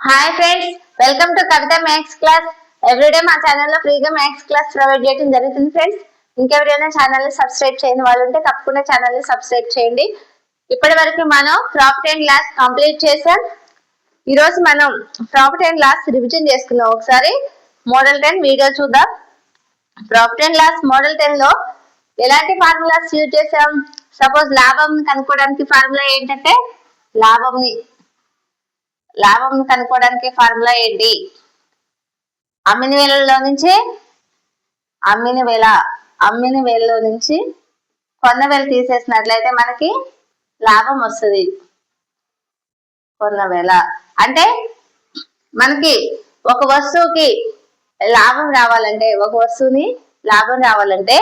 Hi friends welcome to Kavita maths class everyday మా ఛానల్లో ఫ్రీగా మ్యాథ్స్ క్లాస్ ప్రొవైడ్ చేయడం జరుగుతుంది ఫ్రెండ్స్ ఇంకెవరైనా ఛానల్ సబ్స్క్రైబ్ చేయని వాళ్ళు ఉంటే తప్పకుండా ఛానల్ సబ్స్క్రైబ్ చేయండి. ఇప్పటి వరకు మనం ప్రాఫిట్ అండ్ లాస్ కంప్లీట్ చేసాం ఈ రోజు మనం ప్రాఫిట్ అండ్ లాస్ రివిజన్ చేసుకుందాం ఒకసారి. మోడల్ టెన్ వీడియో చూద్దాం. ప్రాఫిట్ అండ్ లాస్ మోడల్ టెన్లో ఎలాంటి ఫార్ములాస్ యూజ్ చేసాం సపోజ్ లాభం కనుక్కోవడానికి ఫార్ములా ఏంటంటే లాభంని. లాభం కనుక్కోవడానికి ఫార్ములా ఏంటి? అమ్మిన వేలలో నుంచి అమ్మిన వేల అమ్మిన వేలలో నుంచి కొన్న వేలు తీసేసినట్లయితే మనకి లాభం వస్తుంది. కొన్న వేల. అంటే మనకి ఒక వస్తువుకి లాభం రావాలంటే ఒక వస్తువుని లాభం రావాలంటే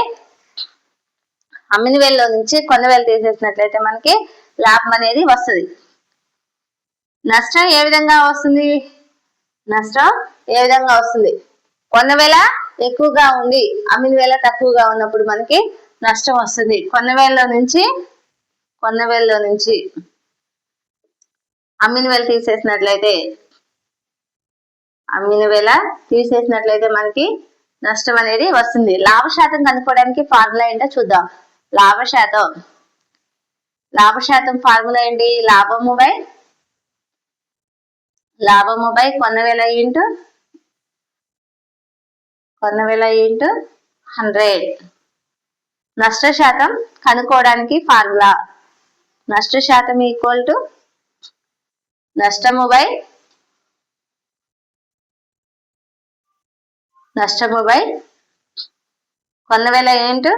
అమ్మిన వేలలో నుంచి కొన్న వేలు తీసేసినట్లయితే మనకి లాభం అనేది వస్తుంది. నష్టం ఏ విధంగా వస్తుంది? నష్టం ఏ విధంగా వస్తుంది? కొన్న వేల ఎక్కువగా ఉండి అమ్మిన వేల తక్కువగా ఉన్నప్పుడు మనకి నష్టం వస్తుంది. కొన్న వేలలో నుంచి కొన్న వేలలో నుంచి. అమ్మిన వేల తీసేసినట్లయితే అమ్మిన వేల తీసేసినట్లయితే మనకి నష్టం అనేది వస్తుంది. లాభ శాతం కనుక్కోవడానికి ఫార్ములా ఏంటో చూద్దాం. లాభ శాతం. లాభ శాతం ఫార్ములా ఏంటి? లాభము బై లాభము బై కొన్న వేల ఇంటూ కొన్న వేల ఇంటూ హండ్రెడ్. నష్ట శాతం కనుక్కోవడానికి ఫార్ములా. నష్ట శాతం ఈక్వల్ టు నష్టము బై నష్టము బై కొన్న వేల ఇంటూ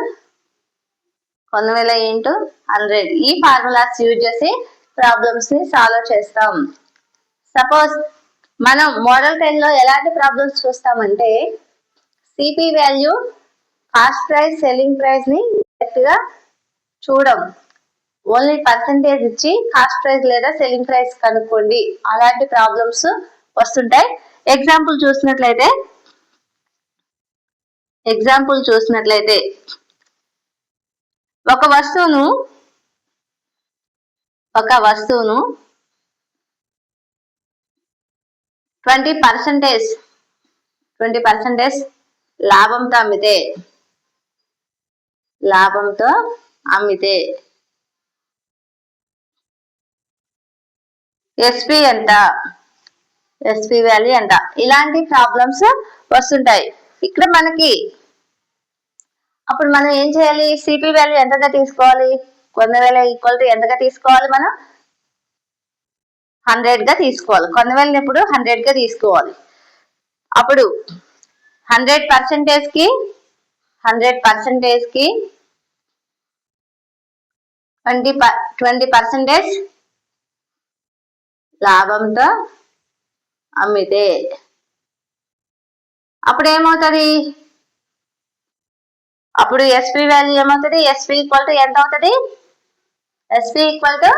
కొన్న వేల ఇంటూ హండ్రెడ్. ఈ ఫార్ములాస్ యూజ్ చేసి ప్రాబ్లమ్స్ని సాల్వ్ చేస్తాం. సపోజ్ మనం మోడల్ టెన్లో ఎలాంటి problems చూస్తామంటే CP value cost price selling ప్రైస్ని డైరెక్ట్గా చూడం. ఓన్లీ పర్సంటేజ్ ఇచ్చి కాస్ట్ ప్రైస్ లేదా సెల్లింగ్ ప్రైస్ కనుక్కోండి. అలాంటి ప్రాబ్లమ్స్ వస్తుంటాయి. ఎగ్జాంపుల్ చూసినట్లయితే ఎగ్జాంపుల్ చూసినట్లయితే ఒక వస్తువును ఒక వస్తువును ట్వంటీ పర్సెంటేజ్. ట్వంటీ పర్సెంటేజ్ లాభంతో అమ్మితే. లాభంతో అమ్మితే. ఎస్పి ఎంత? ఎస్పి వాల్యూ ఎంత? ఇలాంటి ప్రాబ్లమ్స్ వస్తుంటాయి. ఇక్కడ మనకి అప్పుడు మనం ఏం చేయాలి? సిపి వాల్యూ ఎంతగా తీసుకోవాలి? కొన్న వేల ఈక్వల్ టు ఎంతగా తీసుకోవాలి మనం? హండ్రెడ్గా తీసుకోవాలి. కొనవేలని ఇప్పుడు హండ్రెడ్గా తీసుకోవాలి. అప్పుడు హండ్రెడ్ పర్సెంటేజ్కి హండ్రెడ్ పర్సెంటేజ్కి ట్వంటీ ట్వంటీ పర్సెంటేజ్ లాభంతో అమ్మితే. అప్పుడు ఏమవుతుంది? అప్పుడు ఎస్పి వాల్యూ ఏమవుతుంది? ఎస్పి ఈక్వల్ టు ఎంత అవుతుంది? SP equal to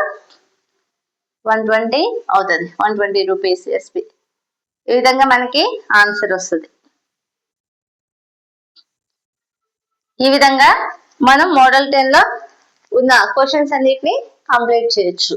one twenty అవుతుంది. వన్ ట్వంటీ రూపీస్ ఎస్పి ఈ విధంగా మనకి ఆన్సర్ వస్తుంది. ఈ విధంగా మనం మోడల్ టెన్లో ఉన్న క్వశ్చన్స్ అన్నిటిని కంప్లీట్ చేయొచ్చు.